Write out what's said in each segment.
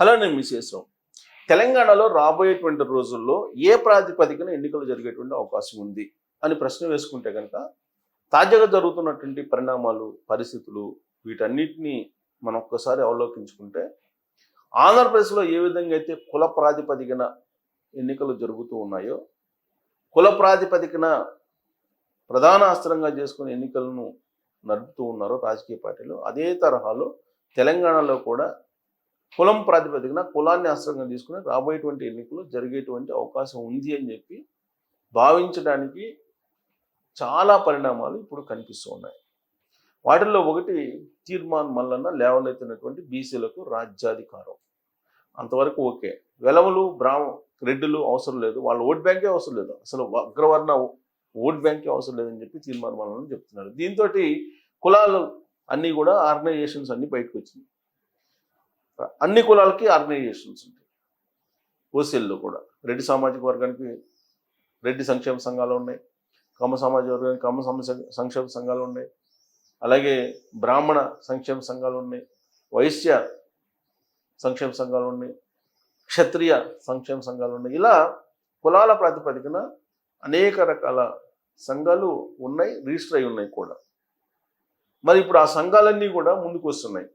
Hello నేను విశేషం తెలంగాణలో రాబోయేటువంటి రోజుల్లో ఏ ప్రాతిపదికన ఎన్నికలు జరిగేటువంటి అవకాశం ఉంది అని ప్రశ్న వేసుకుంటే కనుక తాజాగా జరుగుతున్నటువంటి పరిణామాలు పరిస్థితులు వీటన్నిటినీ మనం ఒక్కసారి అవలోకించుకుంటే ఆంధ్రప్రదేశ్లో ఏ విధంగా అయితే కుల ప్రాతిపదికన ఎన్నికలు జరుగుతూ ఉన్నాయో కుల ప్రాతిపదికన ప్రధాన అస్త్రంగా చేసుకుని ఎన్నికలను నడుపుతూ ఉన్నారో రాజకీయ పార్టీలు అదే తరహాలో తెలంగాణలో కూడా కులం ప్రాతిపదికన కులాన్ని అస్త్రంగా తీసుకుని రాబోయేటువంటి ఎన్నికలు జరిగేటువంటి అవకాశం ఉంది అని చెప్పి భావించడానికి చాలా పరిణామాలు ఇప్పుడు కనిపిస్తూ ఉన్నాయి. వాటిల్లో ఒకటి తీర్మాన్ మల్లన్న లేవనెత్తినటువంటి బీసీలకు రాజ్యాధికారం. అంతవరకు ఓకే. వెలవలు బ్రాహ్మ రెడ్డులు అవసరం లేదు. వాళ్ళ ఓట్ బ్యాంకే అవసరం లేదు. అసలు అగ్రవర్ణ ఓట్ బ్యాంకే అవసరం లేదని చెప్పి తీర్మానం మల్లన్న చెప్తున్నారు. దీంతో కులాలు అన్నీ కూడా ఆర్గనైజేషన్స్ అన్నీ బయటకు వచ్చినాయి. అన్ని కులాలకి ఆర్గనైజేషన్స్ ఉంటాయి. ఓసీల్లో కూడా. రెడ్డి సామాజిక వర్గానికి రెడ్డి సంక్షేమ సంఘాలు ఉన్నాయి. కమ్మ సామాజిక వర్గానికి కమ్మ సంక్షేమ సంఘాలు ఉన్నాయి. అలాగే బ్రాహ్మణ సంక్షేమ సంఘాలు ఉన్నాయి. వైశ్య సంక్షేమ సంఘాలు ఉన్నాయి. క్షత్రియ సంక్షేమ సంఘాలు ఉన్నాయి. ఇలా కులాల ప్రాతిపదికన అనేక రకాల సంఘాలు ఉన్నాయి రిజిస్టర్ అయి ఉన్నాయి కూడా. మరి ఇప్పుడు ఆ సంఘాలన్నీ కూడా ముందుకు వస్తున్నాయి.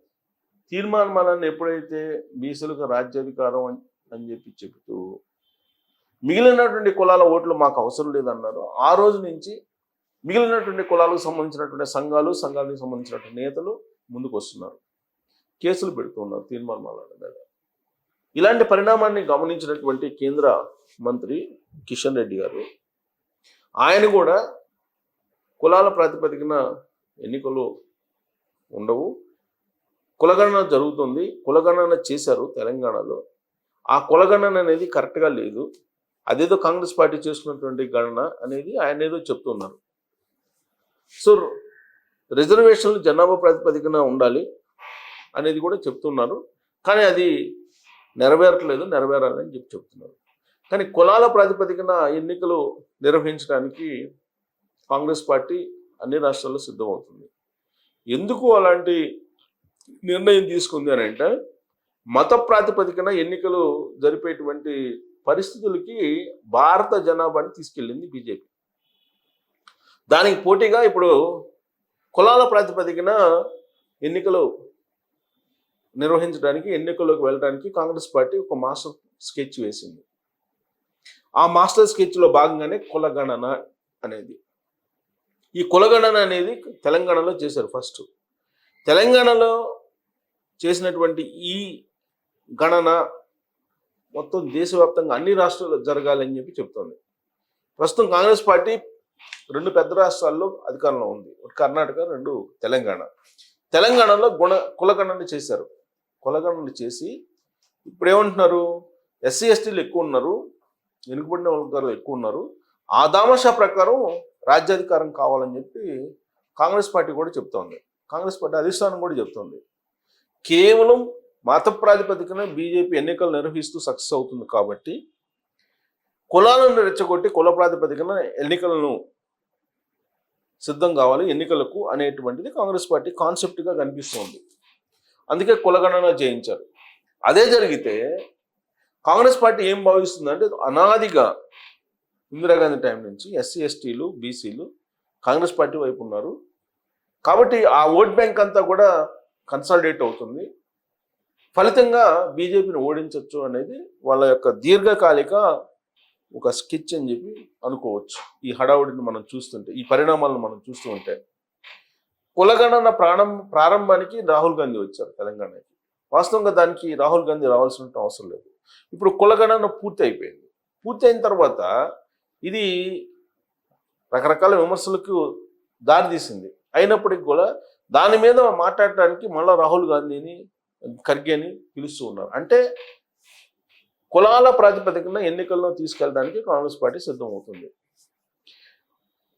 తీర్మానాలను ఎప్పుడైతే బీసీలకు రాజ్యాధికారం అని అని చెప్పి చెబుతూ మిగిలినటువంటి కులాల ఓట్లు మాకు అవసరం లేదన్నారు ఆ రోజు నుంచి మిగిలినటువంటి కులాలకు సంబంధించినటువంటి సంఘాలు సంఘాలకు సంబంధించినటువంటి నేతలు ముందుకు వస్తున్నారు. కేసులు పెడుతున్నారు తీర్మానాల మీద. ఇలాంటి పరిణామాన్ని గమనించినటువంటి కేంద్ర మంత్రి కిషన్ రెడ్డి గారు ఆయన కూడా కులాల ప్రాతిపదికన ఎన్నికలు ఉండవు. కులగణన జరుగుతుంది. కులగణన చేశారు తెలంగాణలో. ఆ కులగణన అనేది కరెక్ట్గా లేదు. అదేదో కాంగ్రెస్ పార్టీ చేస్తున్నటువంటి గణన అనేది ఆయన ఏదో చెప్తున్నారు. సో రిజర్వేషన్లు జనాభా ప్రాతిపదికన ఉండాలి అనేది కూడా చెప్తున్నారు. కానీ అది నెరవేరట్లేదు నెరవేరాలని చెప్పి చెప్తున్నారు. కానీ కులాల ప్రాతిపదికన ఎన్నికలు నిర్వహించడానికి కాంగ్రెస్ పార్టీ అన్ని రాష్ట్రాల్లో సిద్ధమవుతుంది. ఎందుకు అలాంటి నిర్ణయం తీసుకుంది అని అంటే మత ప్రాతిపదికన ఎన్నికలు జరిపేటువంటి పరిస్థితులకి భారత జనాభాని తీసుకెళ్ళింది బీజేపీ. దానికి పోటీగా ఇప్పుడు కులాల ప్రాతిపదికన ఎన్నికలు నిర్వహించడానికి ఎన్నికల్లోకి వెళ్ళడానికి కాంగ్రెస్ పార్టీ ఒక మాస్టర్ స్కెచ్ వేసింది. ఆ మాస్టర్ స్కెచ్లో భాగంగానే కులగణన అనేది. ఈ కులగణన అనేది తెలంగాణలో చేశారు ఫస్ట్. తెలంగాణలో చేసినటువంటి ఈ గణన మొత్తం దేశవ్యాప్తంగా అన్ని రాష్ట్రాల్లో జరగాలని చెప్పి చెప్తోంది. ప్రస్తుతం కాంగ్రెస్ పార్టీ రెండు పెద్ద రాష్ట్రాల్లో అధికారంలో ఉంది. ఒక కర్ణాటక రెండు తెలంగాణ. తెలంగాణలో గుణ కులగణన చేశారు. కులగణన చేసి ఇప్పుడు ఏమంటున్నారు ఎస్సీ ఎస్టీలు ఎక్కువ ఉన్నారు. వెనుకబడిన వర్గాలు ఎక్కువ ఉన్నారు. ఆ దామషా ప్రకారం రాజ్యాధికారం కావాలని చెప్పి కాంగ్రెస్ పార్టీ కూడా చెప్తోంది. కాంగ్రెస్ పార్టీ అధిష్టానం కూడా చెప్తోంది. కేవలం మత ప్రాతిపదికన బీజేపీ ఎన్నికలు నిర్వహిస్తూ సక్సెస్ అవుతుంది కాబట్టి కులాలను రెచ్చగొట్టి కుల ప్రాతిపదికన ఎన్నికలను సిద్ధం కావాలి ఎన్నికలకు అనేటువంటిది కాంగ్రెస్ పార్టీ కాన్సెప్ట్గా కనిపిస్తోంది. అందుకే కులగణన చేయించారు అదే జరిగితే కాంగ్రెస్ పార్టీ ఏం భావిస్తుందంటే అనాదిగా ఇందిరాగాంధీ టైం నుంచి ఎస్సీ ఎస్టీలు బీసీలు కాంగ్రెస్ పార్టీ వైపు ఉన్నారు. కాబట్టి ఆ ఓట్ బ్యాంక్ అంతా కూడా కన్సాలిడేట్ అవుతుంది. ఫలితంగా బీజేపీని ఓడించవచ్చు అనేది వాళ్ళ యొక్క దీర్ఘకాలిక ఒక స్కెచ్ అని చెప్పి అనుకోవచ్చు. ఈ హడావుడిని మనం చూస్తుంటే ఈ పరిణామాలను మనం చూస్తూ ఉంటే. కులగణన ప్రాణం ప్రారంభానికి రాహుల్ గాంధీ వచ్చారు తెలంగాణకి. వాస్తవంగా దానికి రాహుల్ గాంధీ రావాల్సిన అవసరం లేదు. ఇప్పుడు కులగణన పూర్తి అయిపోయింది. పూర్తి అయిన తర్వాత ఇది రకరకాల విమర్శలకు దారితీసింది. అయినప్పటికీ కూడా దాని మీద మాట్లాడటానికి మళ్ళా రాహుల్ గాంధీని ఖర్గేని పిలుస్తూ ఉన్నారు. అంటే కులాల ప్రాతిపదికన ఎన్నికల్లో తీసుకెళ్ళడానికి కాంగ్రెస్ పార్టీ సిద్ధమవుతుంది.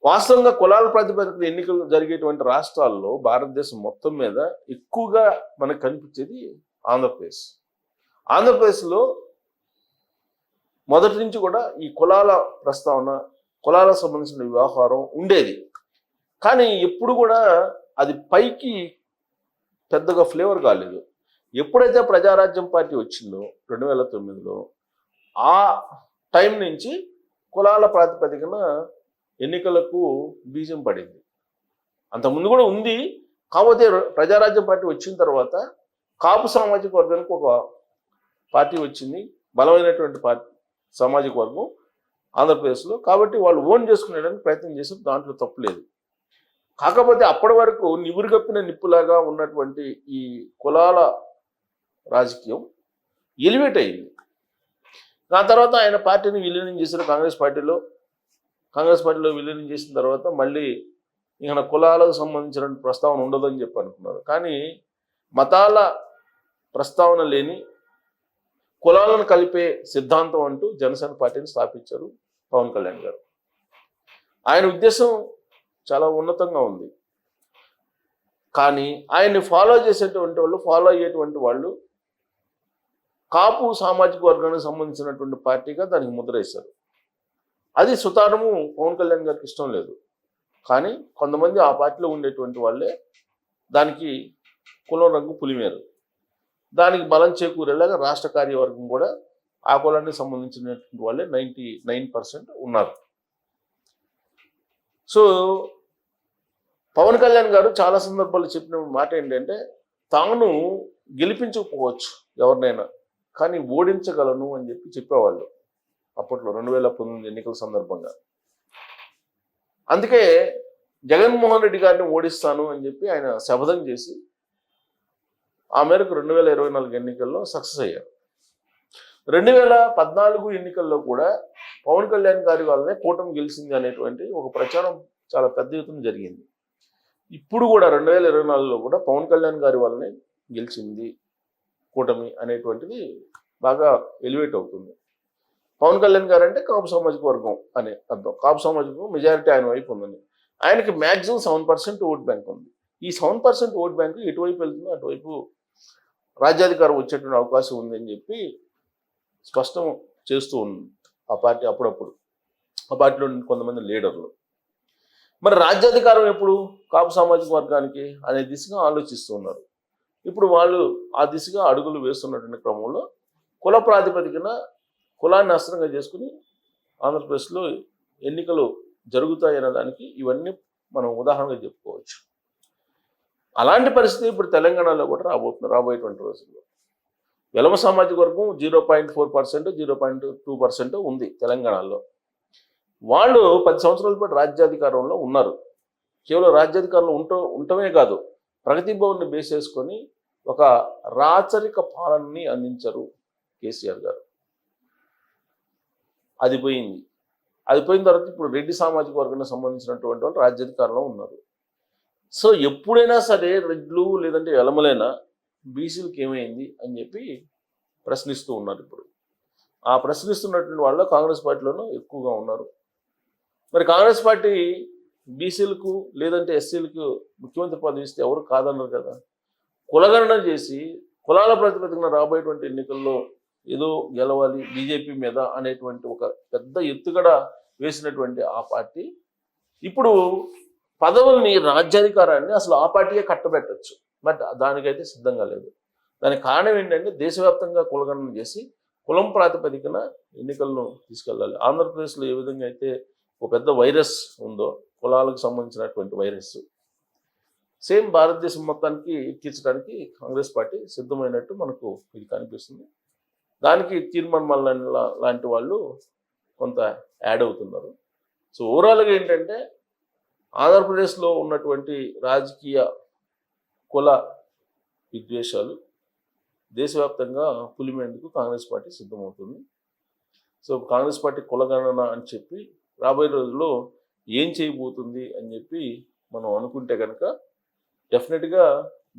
వాస్తవంగా కులాల ప్రాతిపదికన ఎన్నికలు జరిగేటువంటి రాష్ట్రాల్లో భారతదేశం మొత్తం మీద ఎక్కువగా మనకు కనిపించేది ఆంధ్రప్రదేశ్. ఆంధ్రప్రదేశ్లో మొదటి నుంచి కూడా ఈ కులాల ప్రస్తావన కులాలకు సంబంధించిన వ్యవహారం ఉండేది. కానీ ఎప్పుడు కూడా అది పైకి పెద్దగా ఫ్లేవర్ కాలేదు. ఎప్పుడైతే ప్రజారాజ్యం పార్టీ వచ్చిందో రెండు వేల తొమ్మిదిలో ఆ టైం నుంచి కులాల ప్రాతిపదికన ఎన్నికలకు బీజం పడింది. అంతకుముందు కూడా ఉంది. కాకపోతే ప్రజారాజ్యం పార్టీ వచ్చిన తర్వాత కాపు సామాజిక వర్గానికి ఒక పార్టీ వచ్చింది. బలమైనటువంటి పార్టీ సామాజిక వర్గం ఆంధ్రప్రదేశ్లో. కాబట్టి వాళ్ళు ఓన్ చేసుకునేడానికి ప్రయత్నం చేసి దాంట్లో తప్పులేదు కాకపోతే అప్పటి వరకు నివురుగప్పిన నిప్పులాగా ఉన్నటువంటి ఈ కులాల రాజకీయం ఎలివేట్ అయింది. దాని తర్వాత ఆయన పార్టీని విలీనం చేశారు కాంగ్రెస్ పార్టీలో కాంగ్రెస్ పార్టీలో విలీనం చేసిన తర్వాత మళ్ళీ ఇక కులాలకు సంబంధించిన ప్రస్తావన ఉండదని చెప్పి అనుకున్నారు. కానీ మతాల ప్రస్తావన లేని కులాలను కలిపే సిద్ధాంతం అంటూ జనసేన పార్టీని స్థాపించారు పవన్ కళ్యాణ్ గారు. ఆయన ఉద్దేశం చాలా ఉన్నతంగా ఉంది. కానీ ఆయన్ని ఫాలో చేసేటువంటి వాళ్ళు ఫాలో అయ్యేటువంటి వాళ్ళు కాపు సామాజిక వర్గానికి సంబంధించినటువంటి పార్టీగా దానికి ముద్రేశారు అది సుతారము పవన్ కళ్యాణ్ గారికి ఇష్టం లేదు. కానీ కొంతమంది ఆ పార్టీలో ఉండేటువంటి వాళ్ళే దానికి కులం రంగు పులిమేరు. దానికి బలం చేకూరేలాగా రాష్ట్ర కార్యవర్గం కూడా ఆ కులానికి సంబంధించినటువంటి వాళ్ళే నైంటీ నైన్ పర్సెంట్ ఉన్నారు. సో పవన్ కళ్యాణ్ గారు చాలా సందర్భాలు చెప్పిన మాట ఏంటంటే తాను గెలిపించకపోవచ్చు ఎవరినైనా కానీ ఓడించగలను అని చెప్పి చెప్పేవాళ్ళు అప్పట్లో రెండు వేల పంతొమ్మిది ఎన్నికల సందర్భంగా. అందుకే జగన్మోహన్ రెడ్డి గారిని ఓడిస్తాను అని చెప్పి ఆయన శపథం చేసి ఆ మేరకు రెండు వేల ఇరవై నాలుగు ఎన్నికల్లో సక్సెస్ అయ్యారు. రెండు వేల పద్నాలుగు ఎన్నికల్లో కూడా పవన్ కళ్యాణ్ గారి వల్లనే కూటమి గెలిచింది అనేటువంటి ఒక ప్రచారం చాలా పెద్ద ఎత్తున జరిగింది. ఇప్పుడు కూడా రెండు వేల ఇరవై నాలుగులో కూడా పవన్ కళ్యాణ్ గారి వల్లనే గెలిచింది కూటమి అనేటువంటిది బాగా ఎలివేట్ అవుతుంది. పవన్ కళ్యాణ్ గారు అంటే కాపు సామాజిక వర్గం అనే అర్థం. కాపు సామాజిక వర్గం మెజారిటీ ఆయన వైపు ఉందని ఆయనకి maximum seven percent vote bank ఉంది. ఈ సెవెన్ పర్సెంట్ ఓట్ బ్యాంక్ ఎటువైపు వెళ్తుందో అటువైపు రాజ్యాధికారం వచ్చేటువంటి అవకాశం ఉందని చెప్పి స్పష్టం చేస్తూ ఉంది. ఆ పార్టీ అప్పుడప్పుడు. ఆ పార్టీలో కొంతమంది లీడర్లు. మరి రాజ్యాధికారం ఎప్పుడు? కాపు సామాజిక వర్గానికి అనే దిశగా ఆలోచిస్తూ ఉన్నారు. ఇప్పుడు వాళ్ళు ఆ దిశగా అడుగులు వేస్తున్నటువంటి క్రమంలో కుల ప్రాతిపదికన కులాన్ని అస్త్రంగా చేసుకుని ఆంధ్రప్రదేశ్లో ఎన్నికలు జరుగుతాయనే దానికి ఇవన్నీ మనం ఉదాహరణగా చెప్పుకోవచ్చు. అలాంటి పరిస్థితి ఇప్పుడు తెలంగాణలో కూడా రాబోతుంది రాబోయేటువంటి రోజుల్లో. వెలమ సామాజిక వర్గం zero point four percent zero point two percent ఉంది తెలంగాణలో. వాళ్ళు పది సంవత్సరాల పాటు రాజ్యాధికారంలో ఉన్నారు. కేవలం రాజ్యాధికారంలో ఉంట ఉండటమే కాదు ప్రగతి భవన్ని బేస్ చేసుకొని ఒక రాచరిక పాలనని అందించారు కేసీఆర్ గారు. అది పోయింది. అది పోయిన తర్వాత ఇప్పుడు రెడ్డి సామాజిక వర్గానికి సంబంధించినటువంటి వాళ్ళు రాజ్యాధికారంలో ఉన్నారు. సో ఎప్పుడైనా సరే రెడ్లు లేదంటే ఎలమలైనా? బీసీలకు ఏమైంది అని చెప్పి ప్రశ్నిస్తూ ఉన్నారు ఇప్పుడు. ఆ ప్రశ్నిస్తున్నటువంటి వాళ్ళు కాంగ్రెస్ పార్టీలోనూ ఎక్కువగా ఉన్నారు. మరి కాంగ్రెస్ పార్టీ బీసీలకు లేదంటే ఎస్సీలకు ముఖ్యమంత్రి పదవి ఇస్తే ఎవరు కాదన్నారు కదా? కులగణన చేసి కులాల ప్రాతిపదికన రాబోయేటువంటి ఎన్నికల్లో ఏదో గెలవాలి బీజేపీ మీద అనేటువంటి ఒక పెద్ద ఎత్తుగడ వేసినటువంటి ఆ పార్టీ. ఇప్పుడు పదవుల్ని రాజ్యాధికారాన్ని అసలు ఆ పార్టీయే కట్టబెట్టచ్చు. బట్ దానికైతే సిద్ధంగా లేదు. దానికి కారణం ఏంటంటే దేశవ్యాప్తంగా కులగణన చేసి కులం ప్రాతిపదికన ఎన్నికలను తీసుకెళ్ళాలి. ఆంధ్రప్రదేశ్లో ఏ విధంగా అయితే ఒక పెద్ద వైరస్ ఉందో కులాలకు సంబంధించినటువంటి వైరస్ సేమ్ భారతదేశం మొత్తానికి ఎక్కించడానికి కాంగ్రెస్ పార్టీ సిద్ధమైనట్టు మనకు ఇది కనిపిస్తుంది. దానికి తీర్మాన్ మల్ల లాంటి వాళ్ళు కొంత యాడ్ అవుతున్నారు. సో ఓవరాల్గా ఏంటంటే ఆంధ్రప్రదేశ్లో ఉన్నటువంటి రాజకీయ కుల విద్వేషాలు దేశవ్యాప్తంగా పులిమేందుకు కాంగ్రెస్ పార్టీ సిద్ధమవుతుంది. సో కాంగ్రెస్ పార్టీ కులగణన అని చెప్పి రాబోయే రోజుల్లో ఏం చేయబోతుంది అని చెప్పి మనం అనుకుంటే కనుక డెఫినెట్గా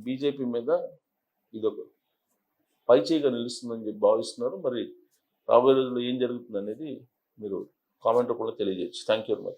బీజేపీ మీద ఇదొక పైచేయిగా నిలుస్తుందని చెప్పి భావిస్తున్నారు. మరి రాబోయే రోజుల్లో ఏం జరుగుతుంది అనేది మీరు కామెంట్ కూడా తెలియజేయచ్చు. Thank you very much